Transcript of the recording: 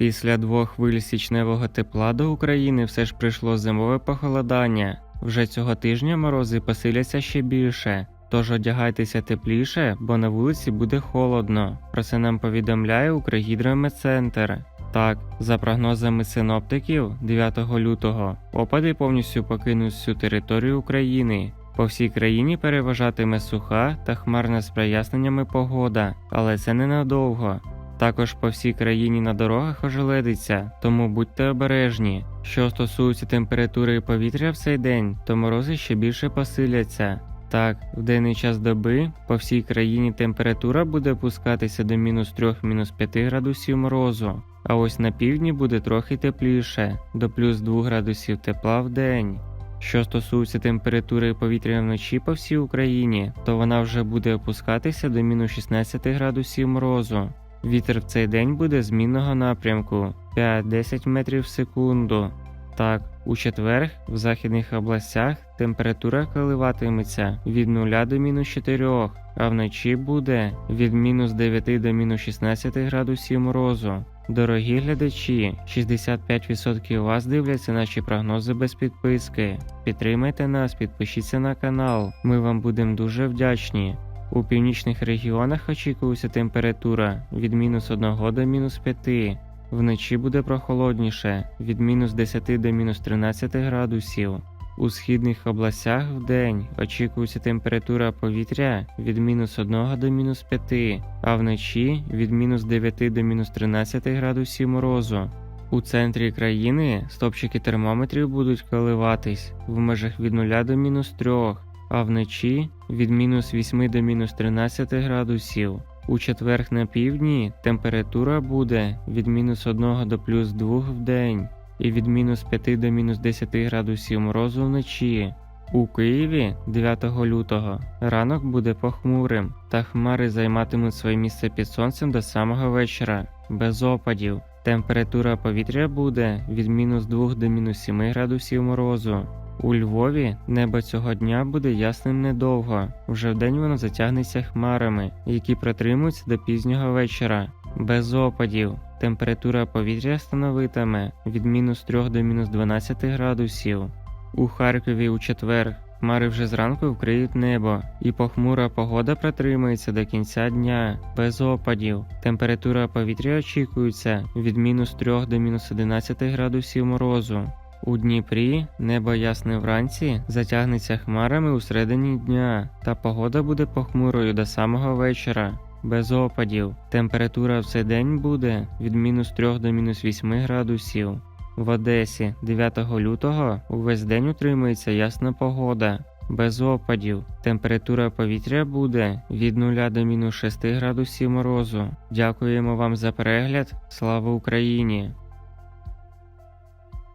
Після двох хвиль січневого тепла до України все ж прийшло зимове похолодання. Вже цього тижня морози посиляться ще більше. Тож одягайтеся тепліше, бо на вулиці буде холодно. Про це нам повідомляє Укргідрометцентр. Так, за прогнозами синоптиків, 9 лютого опади повністю покинуть всю територію України. По всій країні переважатиме суха та хмарна з проясненнями погода, але це ненадовго. Також по всій країні на дорогах ожеледиться, тому будьте обережні. Що стосується температури повітря в цей день, то морози ще більше посиляться. Так, в денний час доби по всій країні температура буде опускатися до мінус 3-5 градусів морозу, а ось на півдні буде трохи тепліше, до плюс 2 градусів тепла в день. Що стосується температури повітря вночі по всій Україні, то вона вже буде опускатися до мінус 16 градусів морозу. Вітер в цей день буде змінного напрямку 5-10 метрів в секунду. Так, у четвер в західних областях температура коливатиметься від 0 до мінус 4, а вночі буде від мінус 9 до мінус 16 градусів морозу. Дорогі глядачі, 65% вас дивляться наші прогнози без підписки. Підтримайте нас, підпишіться на канал. Ми вам будемо дуже вдячні. У північних регіонах очікується температура від мінус 1 до мінус 5. Вночі буде прохолодніше від мінус 10 до мінус 13 градусів. У східних областях в день очікується температура повітря від мінус 1 до мінус 5, а вночі від мінус 9 до мінус 13 градусів морозу. У центрі країни стопчики термометрів будуть коливатись в межах від 0 до мінус 3, а вночі від мінус 8 до мінус 13 градусів. У четвер на півдні температура буде від мінус 1 до плюс 2 в день і від мінус 5 до мінус 10 градусів морозу вночі. У Києві 9 лютого ранок буде похмурим, та хмари займатимуть своє місце під сонцем до самого вечора, без опадів. Температура повітря буде від мінус 2 до мінус 7 градусів морозу. У Львові небо цього дня буде ясним недовго. Вже вдень воно затягнеться хмарами, які протримуються до пізнього вечора. Без опадів. Температура повітря становитиме від мінус 3 до мінус 12 градусів. У Харкові у четвер хмари вже зранку вкриють небо, і похмура погода протримається до кінця дня, без опадів. Температура повітря очікується від мінус 3 до мінус 11 градусів морозу. У Дніпрі небо ясне вранці затягнеться хмарами у середині дня, та погода буде похмурою до самого вечора. Без опадів. Температура в цей день буде від мінус 3 до мінус 8 градусів. В Одесі 9 лютого увесь день утримується ясна погода. Без опадів. Температура повітря буде від 0 до мінус 6 градусів морозу. Дякуємо вам за перегляд. Слава Україні!